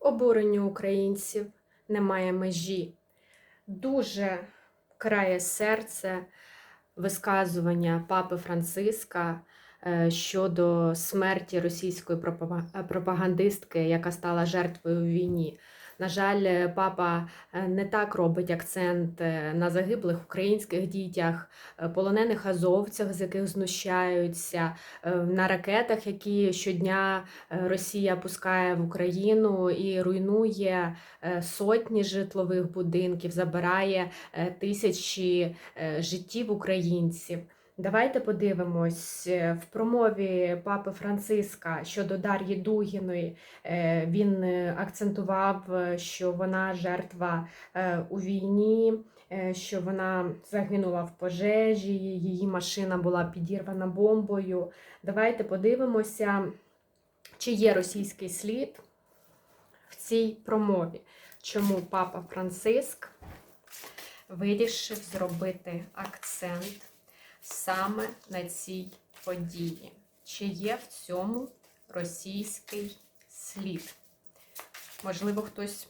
обуренню українців немає межі. Дуже крає серце висказування папи Франциска е, щодо смерті російської пропагандистки, яка стала жертвою в війні. На жаль, е, папа е, не так робить акцент е, на загиблих українських дітях, полонених азовцях, з яких знущаються, на ракетах, які щодня Росія пускає в Україну і руйнує сотні житлових будинків, забирає тисячі життів українців. Давайте подивимось е, в промові папи Франциска щодо Дар'ї Дугіної. е, Він е, акцентував, що вона жертва у війні, що вона загинула в пожежі, її машина була підірвана бомбою. Давайте подивимося, чи є російський слід в цій промові. Чому папа Франциск вирішив зробити акцент саме на цій події? Чи є в цьому російський слід? Можливо, хтось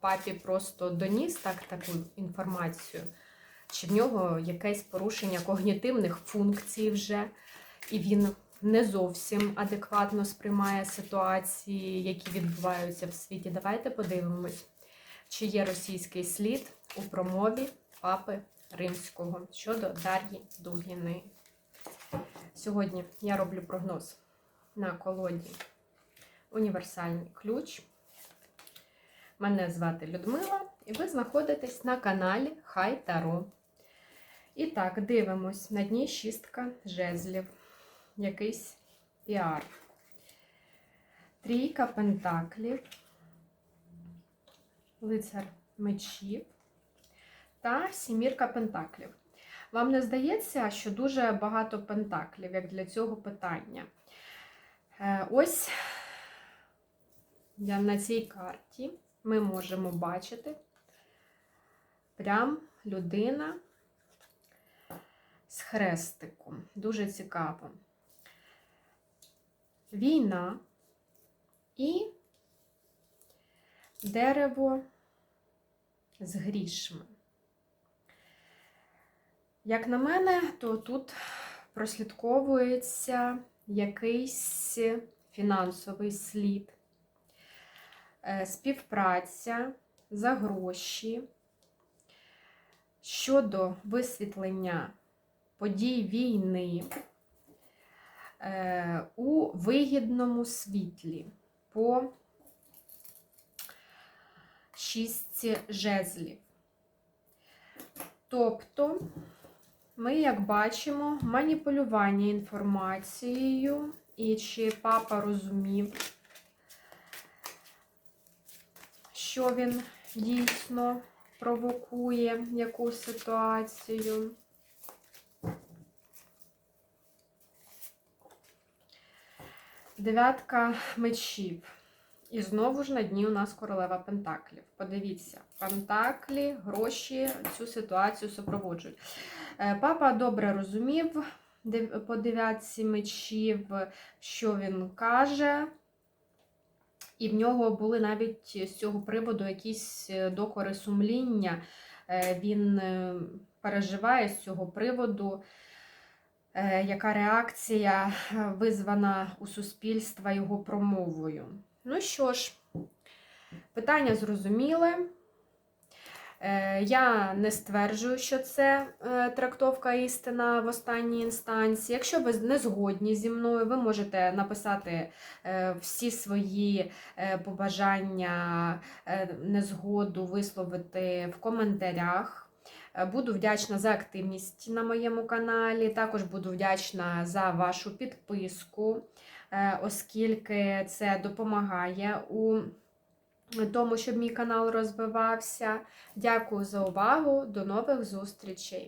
папі просто доніс так таку інформацію, чи в нього якесь порушення когнітивних функцій вже, і він не зовсім адекватно сприймає ситуації, які відбуваються в світі. Давайте подивимось, чи є російський слід у промові папи Римського щодо Дар'ї Дугіни. Сьогодні я роблю прогноз на колоді Універсальний ключ. Мене звати Людмила, і ви знаходитесь на каналі Хай Таро. І так, дивимось на дні шістка жезлів. Якийсь піар. Трійка пентаклів, лицар мечів та сімірка пентаклів. Вам не здається, що дуже багато пентаклів, як для цього питання? Е, Ось на цій карті ми можемо бачити прям людина з хрестиком. Дуже цікаво. Війна і дерево з грішми. Як на мене, то тут прослідковується якийсь фінансовий слід, е, співпраця за гроші щодо висвітлення подій війни е, у вигідному світлі по шістці жезлів. Тобто, ми, як бачимо, маніпулювання інформацією, і чи папа розумів, що він дійсно провокує яку ситуацію. Дев'ятка мечів. І знову ж на дні у нас королева Пентаклів. Подивіться, Пентаклі, гроші цю ситуацію супроводжують. Е, Папа добре розумів по дев'ятці мечів, що він каже. І в нього були навіть з цього приводу якісь е, докори сумління. Е, Він переживає з цього приводу, яка реакція визвана у суспільства його промовою. Ну що ж, питання зрозуміле. Я не стверджую, що це е, трактовка істина в останній інстанції. Якщо ви не згодні зі мною, ви можете написати е, всі свої е, побажання, незгоду висловити в коментарях. Буду вдячна за активність на моєму каналі. Також буду вдячна за вашу підписку, оскільки це допомагає у тому, щоб мій канал розвивався. Дякую за увагу. До нових зустрічей!